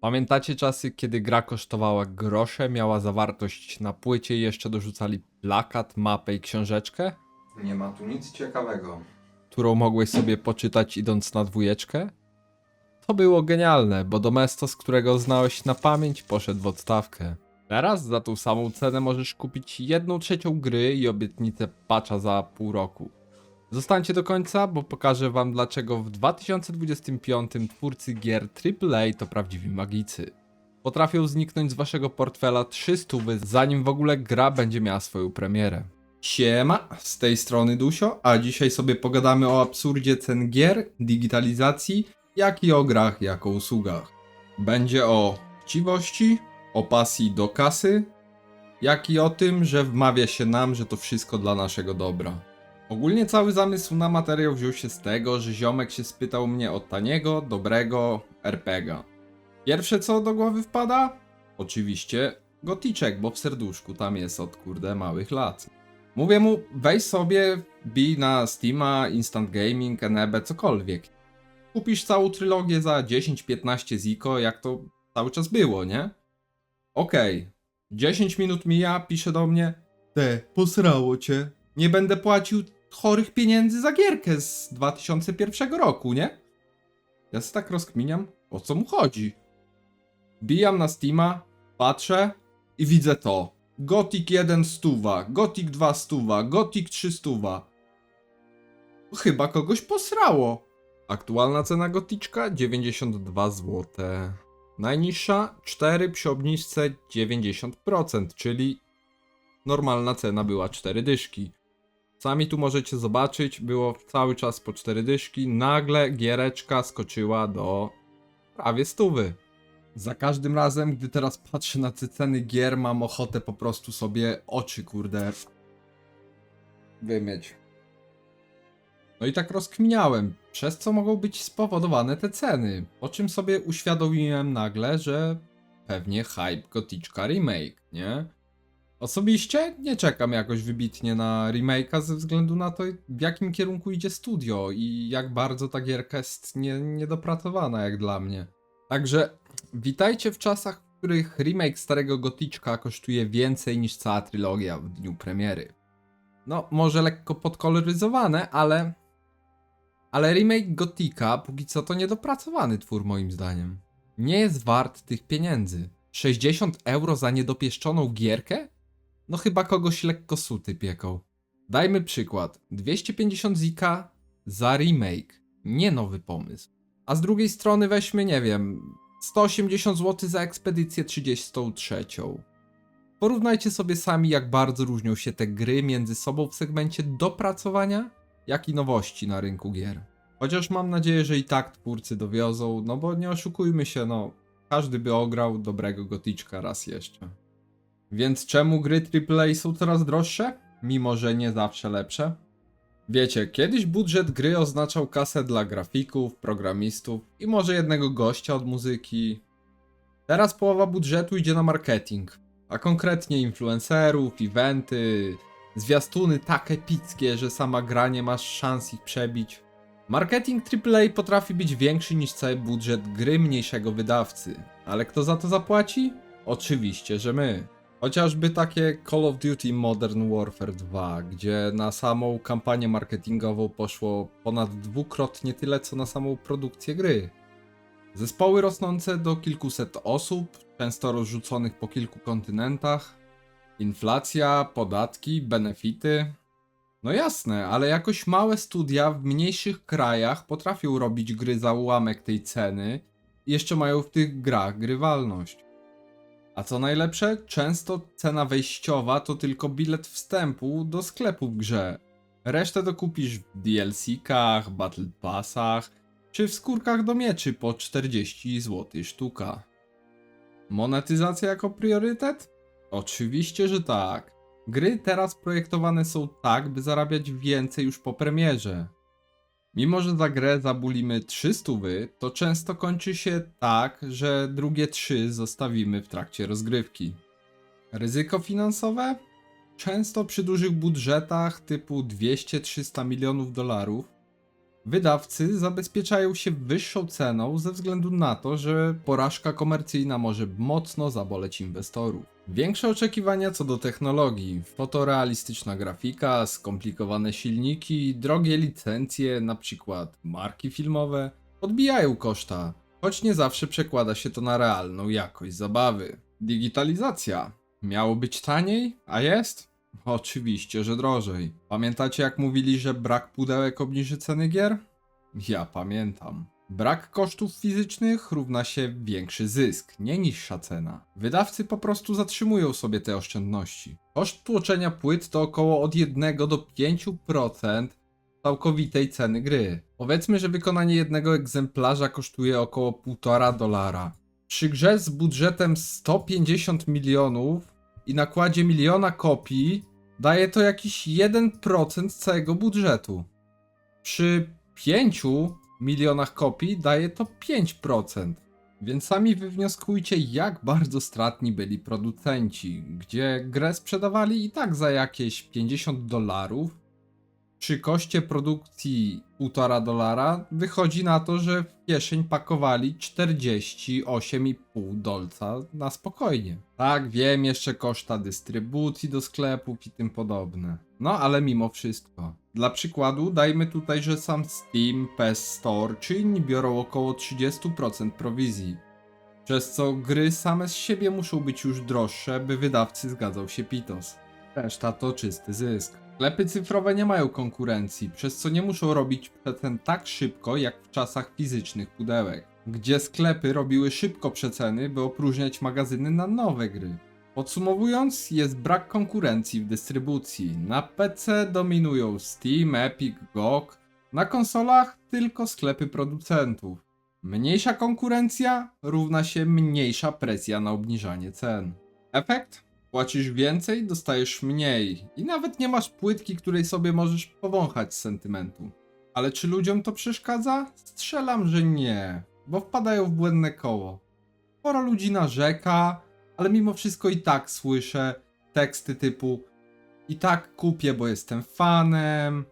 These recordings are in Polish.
Pamiętacie czasy, kiedy gra kosztowała grosze, miała zawartość na płycie i jeszcze dorzucali plakat, mapę i książeczkę, Nie ma tu nic ciekawego. którą mogłeś sobie poczytać idąc na dwójeczkę? To było genialne, bo Domestos, którego znałeś na pamięć, poszedł w odstawkę. Teraz za tą samą cenę możesz kupić jedną trzecią gry i obietnicę patcha za pół roku. Zostańcie do końca, bo pokażę wam dlaczego w 2025 twórcy gier AAA to prawdziwi magicy. Potrafią zniknąć z waszego portfela 300 zanim w ogóle gra będzie miała swoją premierę. Siema, z tej strony Dusio, a dzisiaj sobie pogadamy o absurdzie cen gier, digitalizacji, jak i o grach jako usługach. Będzie o chciwości, o pasji do kasy, jak i o tym, że wmawia się nam, że to wszystko dla naszego dobra. Ogólnie cały zamysł na materiał wziął się z tego, że ziomek się spytał mnie o taniego, dobrego RPGa. Pierwsze co do głowy wpada? Oczywiście goticzek, bo w serduszku tam jest od kurde małych lat. Mówię mu, weź sobie, bij na Steama, Instant Gaming, Enebe, cokolwiek. Kupisz całą trylogię za 10-15 ziko, jak to cały czas było, nie? Okej. 10 minut mija, pisze do mnie. Te, posrało cię. Nie będę płacił chorych pieniędzy za gierkę z 2001 roku, nie? Ja się tak rozkminiam, o co mu chodzi. Bijam na Steama, patrzę i widzę to. Gothic 1 stuwa, Gothic 2 stuwa, Gothic 3 stuwa. Chyba kogoś posrało. Aktualna cena goticzka 92 zł. Najniższa 4 przy obniżce 90%, czyli normalna cena była 4 dyszki. Sami tu możecie zobaczyć, było cały czas po 4 dyszki. Nagle giereczka skoczyła do prawie stówy. Za każdym razem, gdy teraz patrzę na te ceny gier, mam ochotę po prostu sobie oczy, kurde, wymyć. No i tak rozkminiałem, przez co mogą być spowodowane te ceny. Po czym sobie uświadomiłem nagle, że pewnie hype Goticzka remake, nie? Osobiście nie czekam jakoś wybitnie na remake'a ze względu na to, w jakim kierunku idzie studio i jak bardzo ta gierka jest nie, niedopracowana jak dla mnie. Także witajcie w czasach, w których remake starego Goticzka kosztuje więcej niż cała trylogia w dniu premiery. No, może lekko podkoloryzowane, ale... Ale remake Gotika póki co to niedopracowany twór moim zdaniem. Nie jest wart tych pieniędzy. 60 euro za niedopieszczoną gierkę? No chyba kogoś lekko suty pieką. Dajmy przykład. 250 zika za remake. Nie nowy pomysł. A z drugiej strony weźmy, nie wiem, 180 zł za ekspedycję 33. Porównajcie sobie sami, jak bardzo różnią się te gry między sobą w segmencie dopracowania, jak i nowości na rynku gier. Chociaż mam nadzieję, że i tak twórcy dowiozą, no bo nie oszukujmy się, no, każdy by ograł dobrego goticzka raz jeszcze. Więc czemu gry AAA są coraz droższe, mimo że nie zawsze lepsze? Wiecie, kiedyś budżet gry oznaczał kasę dla grafików, programistów i może jednego gościa od muzyki. Teraz połowa budżetu idzie na marketing, a konkretnie influencerów, eventy, zwiastuny tak epickie, że sama gra nie ma szans ich przebić. Marketing AAA potrafi być większy niż cały budżet gry mniejszego wydawcy, ale kto za to zapłaci? Oczywiście, że my. Chociażby takie Call of Duty Modern Warfare 2, gdzie na samą kampanię marketingową poszło ponad dwukrotnie tyle, co na samą produkcję gry. Zespoły rosnące do kilkuset osób, często rozrzuconych po kilku kontynentach, inflacja, podatki, benefity. No jasne, ale jakoś małe studia w mniejszych krajach potrafią robić gry za ułamek tej ceny i jeszcze mają w tych grach grywalność. A co najlepsze, często cena wejściowa to tylko bilet wstępu do sklepu w grze. Resztę dokupisz w DLC-kach, Battle Passach, czy w skórkach do mieczy po 40 zł sztuka. Monetyzacja jako priorytet? Oczywiście, że tak. Gry teraz projektowane są tak, by zarabiać więcej już po premierze. Mimo, że za grę zabulimy 300, to często kończy się tak, że drugie 3 zostawimy w trakcie rozgrywki. Ryzyko finansowe? Często przy dużych budżetach typu 200-300 milionów dolarów Wydawcy zabezpieczają się wyższą ceną ze względu na to, że porażka komercyjna może mocno zaboleć inwestorów. Większe oczekiwania co do technologii, fotorealistyczna grafika, skomplikowane silniki, drogie licencje, np. marki filmowe, podbijają koszta, choć nie zawsze przekłada się to na realną jakość zabawy. Digitalizacja. Miało być taniej, a jest? Oczywiście, że drożej. Pamiętacie jak mówili, że brak pudełek obniży ceny gier? Ja pamiętam. Brak kosztów fizycznych równa się większy zysk, nie niższa cena. Wydawcy po prostu zatrzymują sobie te oszczędności. Koszt tłoczenia płyt to około od 1 do 5% całkowitej ceny gry. Powiedzmy, że wykonanie jednego egzemplarza kosztuje około 1,5 dolara. Przy grze z budżetem 150 milionów i nakładzie miliona kopii daje to jakiś 1% całego budżetu. Przy 5 milionach kopii daje to 5%. Więc sami wywnioskujcie, jak bardzo stratni byli producenci, gdzie grę sprzedawali i tak za jakieś 50 dolarów. Przy koszcie produkcji 1,5 dolara wychodzi na to, że w kieszeń pakowali 48,5 dolca na spokojnie. Tak, wiem, jeszcze koszta dystrybucji do sklepów i tym podobne. No ale mimo wszystko. Dla przykładu dajmy tutaj, że sam Steam, PS Store czy inni biorą około 30% prowizji. Przez co gry same z siebie muszą być już droższe, by wydawcy zgadzał się pitos. Reszta to czysty zysk. Sklepy cyfrowe nie mają konkurencji, przez co nie muszą robić przecen tak szybko jak w czasach fizycznych pudełek, gdzie sklepy robiły szybko przeceny, by opróżniać magazyny na nowe gry. Podsumowując, jest brak konkurencji w dystrybucji. Na PC dominują Steam, Epic, GOG, na konsolach tylko sklepy producentów. Mniejsza konkurencja równa się mniejsza presja na obniżanie cen. Efekt? Płacisz więcej, dostajesz mniej i nawet nie masz płytki, której sobie możesz powąchać z sentymentu. Ale czy ludziom to przeszkadza? Strzelam, że nie, bo wpadają w błędne koło. Sporo ludzi narzeka, ale mimo wszystko i tak słyszę teksty typu i tak kupię, bo jestem fanem,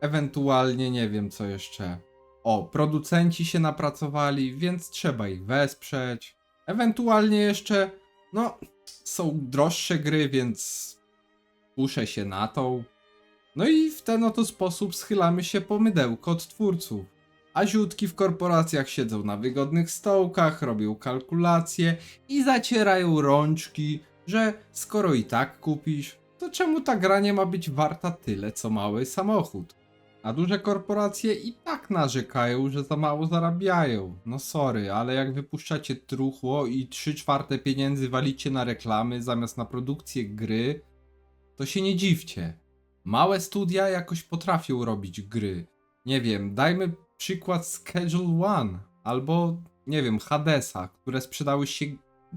ewentualnie nie wiem co jeszcze. O, producenci się napracowali, więc trzeba ich wesprzeć. Ewentualnie jeszcze, no, są droższe gry, więc kuszę się na tą. No i w ten oto sposób schylamy się po mydełko od twórców. A w korporacjach siedzą na wygodnych stołkach, robią kalkulacje i zacierają rączki, że skoro i tak kupisz, to czemu ta gra nie ma być warta tyle co mały samochód? A duże korporacje i tak narzekają, że za mało zarabiają. No sorry, ale jak wypuszczacie truchło i 3 czwarte pieniędzy walicie na reklamy zamiast na produkcję gry, to się nie dziwcie. Małe studia jakoś potrafią robić gry. Nie wiem, dajmy przykład Schedule One albo, nie wiem, Hadesa, które sprzedały się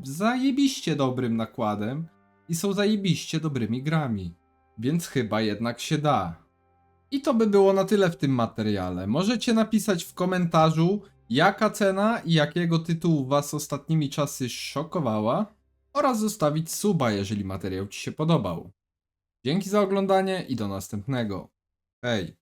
zajebiście dobrym nakładem i są zajebiście dobrymi grami. Więc chyba jednak się da. I to by było na tyle w tym materiale. Możecie napisać w komentarzu, jaka cena i jakiego tytułu Was ostatnimi czasy szokowała, oraz zostawić suba, jeżeli materiał Ci się podobał. Dzięki za oglądanie i do następnego. Hej!